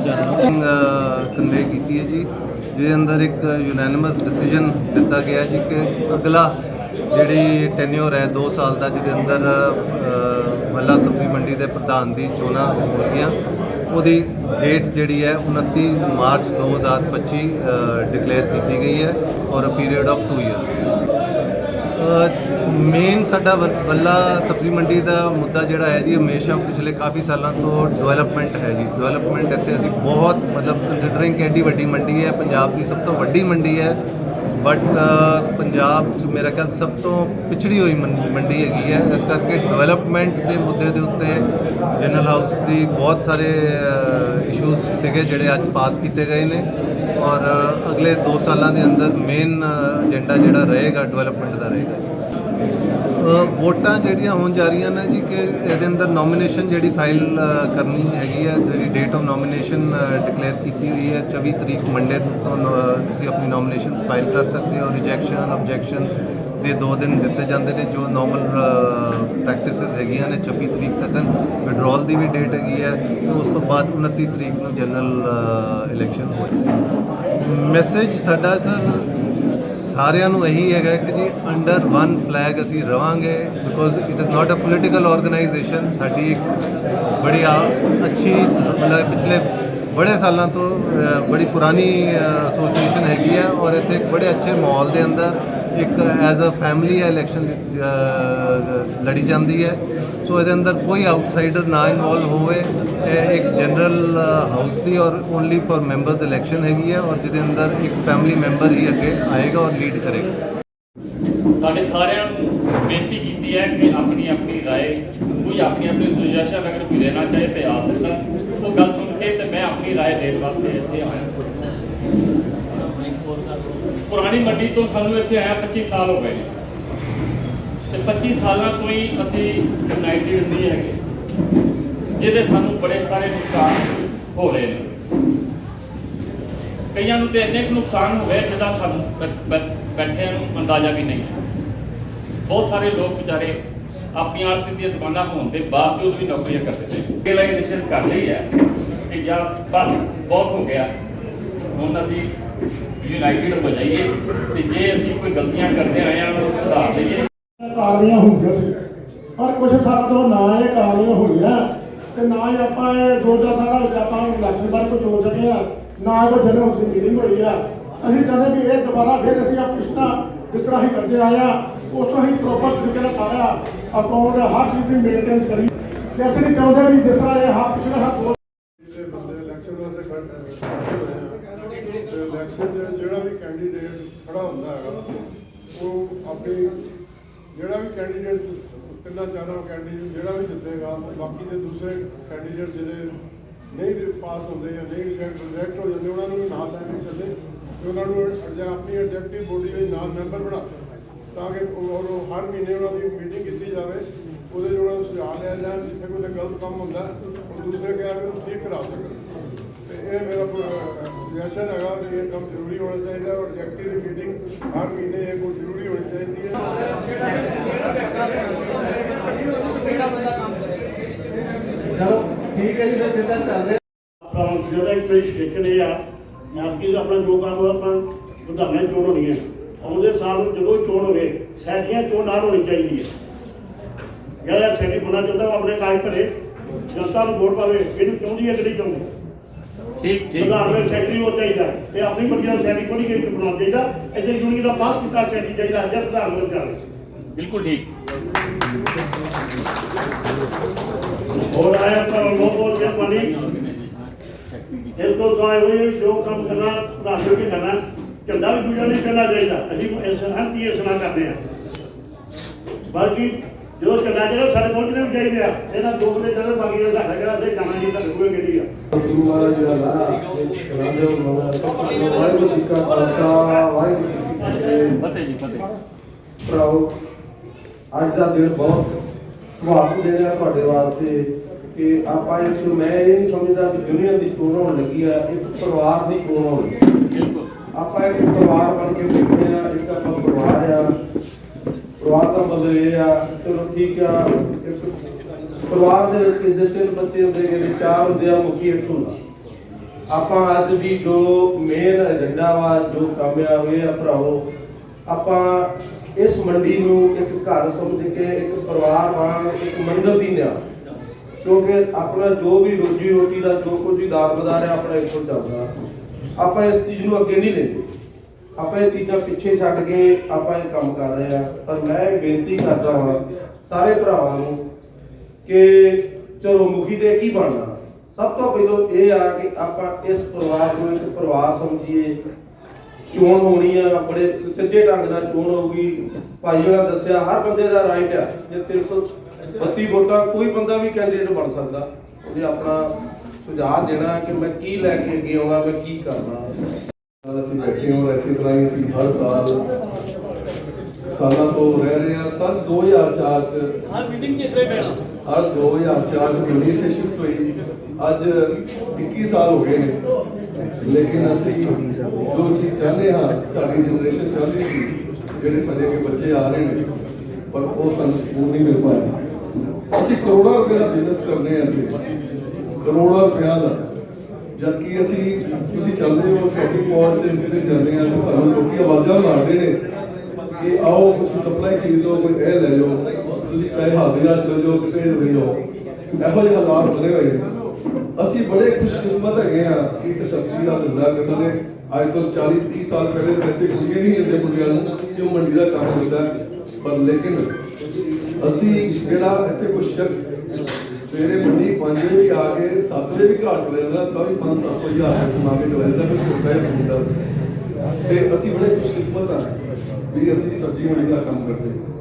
Meeting convey uh, ਕੀਤੀ ਹੈ ਜੀ ਜਿਹਦੇ ਅੰਦਰ ਇੱਕ ਯੂਨੈਨਿਮਸ ਡਿਸੀਜਨ ਦਿੱਤਾ ਗਿਆ ਜੀ ਕਿ ਅਗਲਾ ਜਿਹੜੀ ਟੈਨਿਓਰ ਹੈ 2 ਸਾਲ ਦਾ ਜਿਹਦੇ ਅੰਦਰ ਅ, ਮੱਲਾ ਸਬਜ਼ੀ ਮੰਡੀ ਦੇ ਪ੍ਰਧਾਨ ਦੀ ਚੋਣਾਂ ਹੋਣਗੀਆਂ ਉਹਦੀ ਡੇਟ ਜਿਹੜੀ ਹੈ 29 ਮਾਰਚ 2025 ਡਿਕਲੇਅਰ ਕੀਤੀ ਗਈ ਹੈ ਔਰ ਅ ਪੀਰੀਅਡ ਆਫ 2 ਇਅਰਸ ਮੇਨ ਸਾਡਾ ਵ- ਵੱਲਾ ਸਬਜ਼ੀ ਮੰਡੀ ਦਾ ਮੁੱਦਾ ਜਿਹੜਾ ਹੈ ਜੀ, ਹਮੇਸ਼ਾ ਪਿਛਲੇ ਕਾਫੀ ਸਾਲਾਂ ਤੋਂ ਡਿਵੈਲਪਮੈਂਟ ਹੈ ਜੀ। ਡਿਵੈਲਪਮੈਂਟ ਇੱਥੇ ਅਸੀਂ ਬਹੁਤ ਮਤਲਬ ਕੰਸੀਡਰਿੰਗ ਕਿ ਐਡੀ ਵੱਡੀ ਮੰਡੀ ਹੈ, ਪੰਜਾਬ ਦੀ ਸਭ ਤੋਂ ਵੱਡੀ ਮੰਡੀ ਹੈ। ਬਟ ਪੰਜਾਬ 'ਚ ਮੇਰਾ ਖਿਆਲ ਸਭ ਤੋਂ ਪਿਛੜੀ ਹੋਈ ਮੰ- ਮੰਡੀ ਹੈਗੀ ਹੈ। ਇਸ ਕਰਕੇ ਡਿਵੈਲਪਮੈਂਟ ਦੇ ਮੁੱਦੇ ਦੇ ਉੱਤੇ ਜਨਰਲ ਹਾਊਸ ਦੀ ਬਹੁਤ ਸਾਰੇ ਇਸ਼ੂਜ਼ ਸੀਗੇ ਜਿਹੜੇ ਅੱਜ ਪਾਸ ਕੀਤੇ ਗਏ ਨੇ। ਔਰ ਅਗਲੇ 2 ਸਾਲਾਂ ਦੇ ਅੰਦਰ ਮੇਨ ਏਜੰਡਾ ਜਿਹੜਾ ਰਹੇਗਾ ਡਿਵੈਲਪਮੈਂਟ ਦਾ ਰਹੇਗਾ। ਵੋਟਾਂ ਜਿਹੜੀਆਂ ਹੋਣ ਜਾ ਰਹੀਆਂ ਨੇ ਜੀ ਕਿ ਇਹਦੇ ਅੰਦਰ ਨੋਮੀਨੇਸ਼ਨ ਜਿਹੜੀ ਫਾਈਲ ਕਰਨੀ ਹੈਗੀ ਹੈ, ਜਿਹੜੀ ਡੇਟ ਆਫ ਨੋਮੀਨੇਸ਼ਨ ਡਿਕਲੇਅਰ ਕੀਤੀ ਹੋਈ ਹੈ 24 ਤਰੀਕ ਮੰਡੇ ਤੋਂ ਤੁਸੀਂ ਆਪਣੀ ਨੋਮੀਨੇਸ਼ਨਸ ਫਾਈਲ ਕਰ ਸਕਦੇ ਹੋ ਰਿਜੈਕਸ਼ਨ ਆਬਜੈਕਸ਼ਨਸ ਦੇ 2 ਦਿਨ ਦਿੱਤੇ ਜਾਂਦੇ ਨੇ, ਜੋ ਨਾਰਮਲ ਪ੍ਰੈਕਟਿਸਿਸ ਹੈਗੀਆਂ ਨੇ 26 ਤਰੀਕ ਤੱਕ। ਵਿਡਰਾਲ ਦੀ ਵੀ ਡੇਟ ਹੈਗੀ ਹੈ ਉਸ ਤੋਂ ਬਾਅਦ 29 ਤਰੀਕ ਨੂੰ ਜਨਰਲ ਇਲੈਕਸ਼ਨ ਹੋਏਗਾ ਮੈਸੇਜ ਸਾਡਾ ਸਰ, ਸਾਰਿਆਂ ਨੂੰ ਇਹੀ ਹੈਗਾ ਕਿ ਜੀ ਅੰਡਰ ਵਨ ਫਲੈਗ ਅਸੀਂ ਰਵਾਂਗੇ because it is not a political organisation ਸਾਡੀ ਇੱਕ ਬੜੀ ਆ- ਅੱਛੀ, ਮਤਲਬ ਪਿਛਲੇ ਬੜੇ ਸਾਲਾਂ ਤੋਂ ਬੜੀ ਪੁਰਾਣੀ ਐਸੋਸੀਏਸ਼ਨ ਹੈਗੀ ਹੈ, ਔਰ ਇੱਥੇ ਇੱਕ ਬੜੇ ਅੱਛੇ ਮਾਹੌਲ ਦੇ ਅੰਦਰ ਇੱਕ ਐਜ਼ ਅ ਫੈਮਿਲੀ ਇਲੈਕਸ਼ਨ ਲੜੀ ਜਾਂਦੀ ਹੈ। ਸੋ ਇਹਦੇ ਅੰਦਰ ਕੋਈ ਆਊਟਸਾਈਡਰ ਨਾ ਇਨਵੋਲ ਹੋਵੇ। ਇਹ ਇੱਕ ਜਨਰਲ ਹਾਊਸ ਦੀ ਔਰ ਓਨਲੀ ਫॉर ਮੈਂਬਰਸ ਇਲੈਕਸ਼ਨ ਹੈਗੀ ਹੈ ਔਰ ਜਿਹਦੇ ਅੰਦਰ ਇੱਕ ਫੈਮਿਲੀ ਮੈਂਬਰ ਹੀ ਅੱਗੇ ਆਏਗਾ ਔਰ ਲੀਡ ਕਰੇਗਾ। ਸਾਡੇ ਸਾਰਿਆਂ ਨੂੰ ਬੇਨਤੀ ਕੀਤੀ ਹੈ ਕਿ ਆਪਣੀ ਆਪਣੀ رائے ਕੋਈ ਆਪਣੀ ਆਪਣੀ ਸੁਝਾਅ ਅਗਰ ਕੋਈ ਦੇਣਾ ਚਾਹੇ ਤੇ ਆ ਸਕਦਾ। ਉਹ ਗੱਲ ਸੁਣ ਕੇ ਤੇ ਮੈਂ ਆਪਣੀ رائے ਦੇਣ ਵਾਸਤੇ ਇੱਥੇ ਆਇਆ। ਪੁਰਾਣੀ ਮੰਡੀ ਤੋਂ ਸਾਨੂੰ ਇੱਥੇ ਆਇਆ 25 ਸਾਲ ਹੋ ਗਏ ਨੇ ਤੇ 25 ਸਾਲਾਂ ਤੋਂ ਹੀ ਅਸੀਂ ਯੂਨਾਈਟਿਡ ਨਹੀਂ ਹੈਗੇ। ਜਿਹਦੇ ਸਾਨੂੰ ਬੜੇ ਸਾਰੇ ਨੁਕਸਾਨ ਹੋ ਰਹੇ ਨੇ। ਕਈਆਂ ਨੂੰ ਤੇ ਇੰਨੇ ਕੁ ਨੁਕਸਾਨ ਹੋ ਗਏ ਜਿਹਦਾ ਸਾਨੂੰ ਬੈਠਿਆਂ ਨੂੰ ਅੰਦਾਜ਼ਾ ਵੀ ਨਹੀਂ। ਹੈ ਬਹੁਤ ਸਾਰੇ ਲੋਕ ਵਿਚਾਰੇ ਆਪਣੀਆਂ ਆਰਥਿਕ ਦੀਆਂ ਦੁਕਾਨਾਂ ਹੋਣ ਦੇ ਬਾਵਜੂਦ ਵੀ ਨੌਕਰੀਆਂ ਕਰਦੇ ਨੇ। ਇਹ ਲਈ ਕਰ ਲਈ ਹੈ ਕਿ ਯਾਰ ਬਸ, ਬਹੁਤ ਹੋ ਗਿਆ। ਹੁਣ ਅਸੀਂ ਯੂਨਾਈਟਿਡ ਹੋ ਜਾਈਏ ਤੇ ਜੇ ਅਸੀਂ ਕੋਈ ਗਲਤੀਆਂ ਕਰਦੇ ਆਏ ਹਾਂ ਉਹ ਸੁਧਾਰ ਲਈਏ। ਕਾਰਵਾਈਆਂ ਹੁੰਦੀਆਂ ਸੀ। ਪਰ ਕੁਝ ਸਾਲਾਂ ਤੋਂ ਨਾ ਇਹ ਕਾਰਵਾਈਆਂ ਹੋਈਆਂ ਤੇ ਨਾ ਹੀ ਆਪਾਂ ਇਹ ਦੋ ਚਾਰ ਸਾਲਾਂ ਹੋ ਗਏ ਆਪਾਂ ਇਲੈਕਸ਼ਨ ਬਾਰੇ ਕੁਝ ਸੋਚ ਸਕੇ ਆ ਨਾ ਕੋਈ ਹਾਊਸ ਦੀ ਮੀਟਿੰਗ ਹੋਈ ਆ। ਅਸੀਂ ਚਾਹੁੰਦੇ ਵੀ ਇਹ ਦੁਬਾਰਾ ਫਿਰ ਅਸੀਂ ਆ ਪਿਛਲਾ ਜਿਸ ਤਰ੍ਹਾਂ ਅਸੀਂ ਕਰਦੇ ਆਏ ਆ ਉਸ ਤੋਂ ਹੀ ਪ੍ਰੋਪਰ ਤਰੀਕੇ ਨਾਲ ਸਾਰਾ ਅਕਾਊਂਟ ਹਰ ਚੀਜ਼ ਦੀ ਮੇਨਟੇਨੈਂਸ ਕਰੀ। ਤੇ ਅਸੀਂ ਚਾਹੁੰਦੇ ਵੀ ਜਿਸ ਤਰ੍ਹਾਂ ਇਹ ਹਰ ਪਿਛਲੇ ਬੰਦੇ ਇਲੈਕਸ਼ਨ ਵਾਸਤੇ ਇਲੈਕਸ਼ਨ 'ਚ ਜਿਹੜਾ ਵੀ ਕੈਂਡੀਡੇਟ ਖੜਾ ਹੁੰਦਾ ਹੈਗਾ, ਉਹ ਆਪਣੀ ਜਿਹੜਾ ਵੀ ਕੈਂਡੀਡੇਟ ਕਿੰਨਾ ਚਾਹਨਾ ਕੈਂਡੀਡੇਟ ਜਿਹੜਾ ਵੀ ਜਿੱਤੇਗਾ ਤੇ ਬਾਕੀ ਦੇ ਦੂਸਰੇ ਕੈਂਡੀਡੇਟ ਜਿਹੜੇ ਨਹੀਂ ਪਾਸ ਹੁੰਦੇ ਜਾਂ ਨਹੀਂ ਰਿਜੈਕਟ ਹੋ ਜਾਂਦੇ, ਉਹਨਾਂ ਨੂੰ ਵੀ ਨਾਲ ਲੈ ਕੇ ਚੱਲੇ ਤੇ ਉਹਨਾਂ ਨੂੰ ਆਪਣੀ ਐਗਜ਼ੈਕਟਿਵ ਬੋਡੀ ਦੇ ਨਾਲ ਮੈਂਬਰ ਬਣਾ ਤਾਂ ਕਿ ਉਹ ਹਰ ਮਹੀਨੇ ਉਹਨਾਂ ਦੀ ਮੀਟਿੰਗ ਕੀਤੀ ਜਾਵੇ, ਉਹਦੇ 'ਚ ਉਹਨਾਂ ਨੂੰ ਸੁਝਾਅ ਲਿਆ ਜਾਣ, ਜਿੱਥੇ ਕੋਈ ਗਲਤ ਕੰਮ ਹੁੰਦਾ, ਉਹ ਦੂਸਰੇ ਕਹਿ ਕੇ ਉਹਨੂੰ ਠੀਕ ਕਰਾ ਸਕਣ। ਤੇ ਇਹ ਮੇਰਾ ਸੁਜੈਸ਼ਨ ਹੈਗਾ ਕਿ ਇਹ ਕੰਮ ਜ਼ਰੂਰੀ ਹੋਣਾ ਚਾਹੀਦਾ ਔਰ ਐਗਜ਼ੈਕਟਿਵ ਦੀ ਮੀਟਿੰਗ ਹਰ ਮਹੀਨੇ ਇਹ ਕੋਈ ਜ਼ਰੂਰੀ ਹੋਣੀ ਚਾਹੀਦੀ ਹੈ। ਚਲੋ ਠੀਕ ਹੈ ਜੀ ਫਿਰ ਜਿੱਦਾਂ ਚੱਲ ਰਿਹਾ। ਆਪਣਾ ਜਿਹੜਾ ਇੱਕ ਰਜਿਸਟ੍ਰੇਸ਼ਨ ਇਹ ਆ ਆਪਕੀ ਆਪਣਾ ਜੋ ਕੰਮ ਹੋਇਆ ਆਪਣਾ ਵਿਧਾਨਾਂ ਚੋਣ ਹੋਣੀ ਹੈ ਆਉਂਦੇ ਸਾਲ ਨੂੰ ਜਦੋਂ ਚੋਣ ਹੋਵੇ ਸੈਟੀਆਂ ਚੋਣ ਨਾਲ ਹੋਣੀ ਚਾਹੀਦੀ ਹੈ। ਜਿਹੜਾ ਸੈਟੀ ਬਣਾ ਚਾਹੁੰਦਾ ਉਹ ਆਪਣੇ ਕਾਜ ਭਰੇ ਜਨਤਾ ਨੂੰ ਵੋਟ ਪਾਵੇ ਇਹਨੂੰ ਚਾਹੁੰਦੀ ਹੈ ਕਿ ਨਹੀਂ ਚਾਹੁੰਦੀ? ਠੀਕ ਪ੍ਰਧਾਨ ਵਿੱਚ ਸੈਕਟਰੀ ਹੋ ਚਾਹੀਦਾ ਤੇ ਆਪਣੀ ਮਰਜ਼ੀ ਨਾਲ ਸੈਟੀ ਕੋਈ ਨਹੀਂ ਬਣਾਉਣਾ ਚਾਹੀਦਾ ਐਸੇ ਯੂਨੀਅਨ ਦਾ ਪਾਸ ਕੀਤਾ ਸੈਟੀ ਚਾਹੀਦਾ ਜਾਂ ਪ੍ਰਧਾਨ ਵਿੱਚ ਜਾਵੇ ਬਿਲਕੁਲ ਠੀਕ ਹੋਰ ਆਇਆ ਤਾਂ ਬਹੁਤ ਬਹੁਤ ਮਿਹਰਬਾਨੀ ਇਹ ਤੋਂ ਸਾਇ ਹੋਈ ਜੋ ਕੰਮ ਕਰਨਾ ਪ੍ਰਧਾਨ ਜੀ ਕੇ ਕਰਨਾ ਝੰਡਾ ਵੀ ਦੂਜਾ ਨਹੀਂ ਕਰਨਾ ਚਾਹੀਦਾ ਅਸੀਂ ਇਸ ਅੰਤੀ ਇਹ ਸਲਾਹ ਕਰਦੇ ਹਾਂ ਬਾਕੀ ਜੋ ਝੰਡਾ ਜਿਹੜਾ ਸਾਡੇ ਪਹੁੰਚਣੇ ਵੀ ਚਾਹੀਦੇ ਆ? ਇਹਨਾਂ ਦੋ ਬੰਦੇ ਚੱਲਣ ਬਾਕੀ ਦਾ ਸਾਡਾ ਜਿਹੜਾ ਅਸੀਂ ਜਾਣਾ ਜੀ ਤਾਂ ਕੋਈ ਕਿਹੜੀ ਆ? ਗੁਰੂ ਮਹਾਰਾਜ ਜੀ ਦਾ ਨਾਰਾ ਕਰਾਂਦੇ ਹੋ ਮਹਾਰਾਜ ਵਾਹਿਗੁਰੂ ਜੀ ਕਾ ਖਾਲਸਾ ਵਾਹਿਗੁਰੂ ਜੀ ਕੀ ਫਤਿਹ। ਫਤਿਹ ਜੀ ਫਤਿਹ। ਭਰਾਓ ਅੱਜ ਦਾ ਦਿਨ ਬਹੁਤ ਸੁਭਾਗ ਤੁਹਾਡੇ ਵਾਸਤੇ ਕਿ ਆਪਾਂ ਇਸ ਨੂੰ ਮੈਂ ਇਹ ਨਹੀਂ ਸਮਝਦਾ ਕਿ ਦੁਨੀਆ ਦੀ ਚੋਣ ਹੋਣ ਲੱਗੀ ਆ ਇੱਕ ਪਰਿਵਾਰ ਦੀ ਚੋਣ ਹੋਣ। ਬਿਲਕੁਲ। ਆਪਾਂ ਇੱਕ ਪਰਿਵਾਰ ਬਣ ਕੇ ਬੈਠੇ ਆ ਇੱਕ ਆਪਾਂ ਪਰਿਵਾਰ ਦਾ ਮਤਲਬ ਇਹ ਆ, ਚਲੋ ਠੀਕ ਆ। ਪਰਿਵਾਰ ਦੇ ਵਿੱਚ ਦੇ ਤਿੰਨ ਬੱਚੇ ਹੁੰਦੇ ਕਿਸੇ ਚਾਰ ਹੁੰਦੇ ਆ, ਮੁਖੀ ਇੱਕ ਹੁੰਦਾ। ਆਪਾਂ ਅੱਜ ਦੀ ਜੋ ਮੇਨ ਏਜੰਡਾ ਵਾ, ਜੋ ਕਾਮਯਾਬ ਹੋਏ ਭਰਾਓ ਆਪਾਂ ਇਸ ਮੰਡੀ ਨੂੰ ਇੱਕ ਘਰ ਸਮਝ ਕੇ, ਇੱਕ ਪਰਿਵਾਰ ਵਾਂਗ, ਇੱਕ ਮੰਡਲ ਦੀ ਨਿਆ। ਕਿਉਂਕਿ ਆਪਣਾ ਜੋ ਵੀ ਰੋਜੀ ਰੋਟੀ ਦਾ, ਜੋ ਕੁਝ ਵੀ ਦਾਰ ਹੈ ਆਪਣਾ ਇੱਥੋਂ ਚੱਲਦਾ। ਆਪਾਂ ਇਸ ਚੀਜ਼ ਨੂੰ ਅੱਗੇ ਨਹੀਂ ਲੈਂਦੇ। ਆਪਾਂ ਇਹ ਚੀਜ਼ਾਂ ਪਿੱਛੇ ਛੱਡ ਕੇ ਆਪਾਂ ਇਹ ਕੰਮ ਕਰ ਰਹੇ ਆ ਪਰ ਮੈਂ ਇਹ ਬੇਨਤੀ ਕਰਦਾ ਹਾਂ ਸਾਰੇ ਭਰਾਵਾਂ ਨੂੰ ਕਿ ਚਲੋ ਮੁਖੀ ਤੇ ਕੀ ਬਣਨਾ? ਸਭ ਤੋਂ ਪਹਿਲਾਂ ਇਹ ਆ ਕਿ ਆਪਾਂ ਇਸ ਪਰਿਵਾਰ ਨੂੰ ਇੱਕ ਪਰਿਵਾਰ ਸਮਝੀਏ। ਚੋਣ ਹੋਣੀ ਆ, ਬੜੇ ਸੁਚੱਜੇ ਢੰਗ ਨਾਲ ਚੋਣ ਹੋਊਗੀ। ਭਾਈ ਹੋਣਾ ਦੱਸਿਆ, ਹਰ ਬੰਦੇ ਦਾ ਰਾਈਟ ਆ। ਜੇ 332 ਵੋਟਾਂ, ਕੋਈ ਬੰਦਾ ਵੀ ਕੈਂਡੀਡੇਟ ਬਣ ਸਕਦਾ। ਉਹਨੇ ਆਪਣਾ ਸੁਝਾਅ ਦੇਣਾ ਕਿ ਮੈਂ ਕੀ ਲੈ ਕੇ ਅੱਗੇ ਆਉਣਾ ਮੈਂ ਕੀ ਕਰਨਾ। ਅਸੀਂ ਬੈਠੇ ਹਾਂ ਇਸੇ ਤਰ੍ਹਾਂ ਹੀ ਅਸੀਂ ਹਰ ਸਾਲ ਸਾਲਾਂ ਤੋਂ ਰਹਿ ਰਹੇ ਹਾਂ। ਸਨ 2004 ਚ ਹਰ ਮੀਟਿੰਗ 'ਚ ਇੱਥੇ ਬੈਣਾ ਹਰ 2004 ਚ ਮੰਡੀ ਤੇ ਸ਼ਿਫਟ ਹੋਈ। ਅੱਜ 21 ਸਾਲ ਹੋ ਗਏ ਨੇ। ਲੇਕਿਨ ਅਸੀਂ ਜੋ ਚੀਜ਼ ਚਾਹੁੰਦੇ ਹਾਂ ਸਾਡੀ ਜਨਰੇਸ਼ਨ ਚਾਹੁੰਦੀ ਸੀ ਜਿਹੜੇ ਸਾਡੇ ਅੱਗੇ ਬੱਚੇ ਆ ਰਹੇ ਨੇ ਪਰ ਉਹ ਸਾਨੂੰ ਸਕੂਨ ਨਹੀਂ ਮਿਲ ਪਾਇਆ। ਅਸੀਂ ਕਰੋੜਾਂ ਰੁਪਏ ਦਾ ਬਿਜ਼ਨਸ ਕਰਨੇ ਆ ਕਰੋੜਾਂ ਰੁਪਇਆ ਦਾ ਜਦ ਕਿ ਅਸੀਂ ਤੁਸੀਂ ਚੱਲਦੇ ਹੋ ਸ਼ਾਪਿੰਗ ਮਾਲ 'ਚ ਕਿਤੇ ਆ, ਤੇ ਸਾਨੂੰ ਲੋਕੀ ਆਵਾਜ਼ਾਂ ਮਾਰਦੇ ਨੇ ਕਿ ਆਓ ਕੁਝ ਕੱਪੜਾ ਖਰੀਦ ਲਓ, ਕੋਈ ਇਹ ਲੈ ਲਓ, ਤੁਸੀਂ ਚਾਹੇ ਹਾਜ਼ਰੀਆ ਚਲ ਜਾਓ, ਕਿਤੇ ਵੀ ਜਾਓ। ਇਹੋ ਜਿਹੇ ਹਾਲਾਤ ਬਣੇ ਹੋਏ ਅਸੀਂ ਬੜੇ ਖੁਸ਼ਕਿਸਮਤ ਹੈਗੇ ਆ ਕਿ ਇੱਕ ਸਬਜ਼ੀ ਦਾ ਧੰਦਾ ਕਰਨ ਦੇ ਅੱਜ ਤੋਂ 40 30 ਸਾਲ ਪਹਿਲੇ ਤਾਂ ਕੁੜੀਆਂ ਨਹੀਂ ਮਿਲਦੇ ਕੁੜੀਆਂ ਨੂੰ, ਕਿ ਉਹ ਮੰਡੀ ਦਾ ਕੰਮ ਕਰਦਾ, ਪਰ ਲੇਕਿਨ ਅਸੀਂ ਜਿਹੜਾ ਇੱਥੇ ਕੁਝ ਸ਼ਖਸ ਸਵੇਰੇ ਮੰਡੀ 5 ਵਜੇ ਵੀ ਆ ਕੇ 7 ਵਜੇ ਵੀ ਘਰ ਚਲੇ ਜਾਂਦਾ, ਤਾਂ ਵੀ 5-7 ਹਜ਼ਾਰ ਰੁਪਏ ਕਮਾ ਕੇ ਚਲੇ ਜਾਂਦਾ, ਫਿਰ ਛੋਟਾ ਜਿਹਾ ਹੁੰਦਾ ਤੇ ਅਸੀਂ ਬੜੇ ਖੁਸ਼ਕਿਸਮਤ ਆ ਵੀ ਅਸੀਂ ਸਬਜ਼ੀ ਮੰਡੀ ਦਾ ਕੰਮ ਕਰਦੇ ਹਾਂ।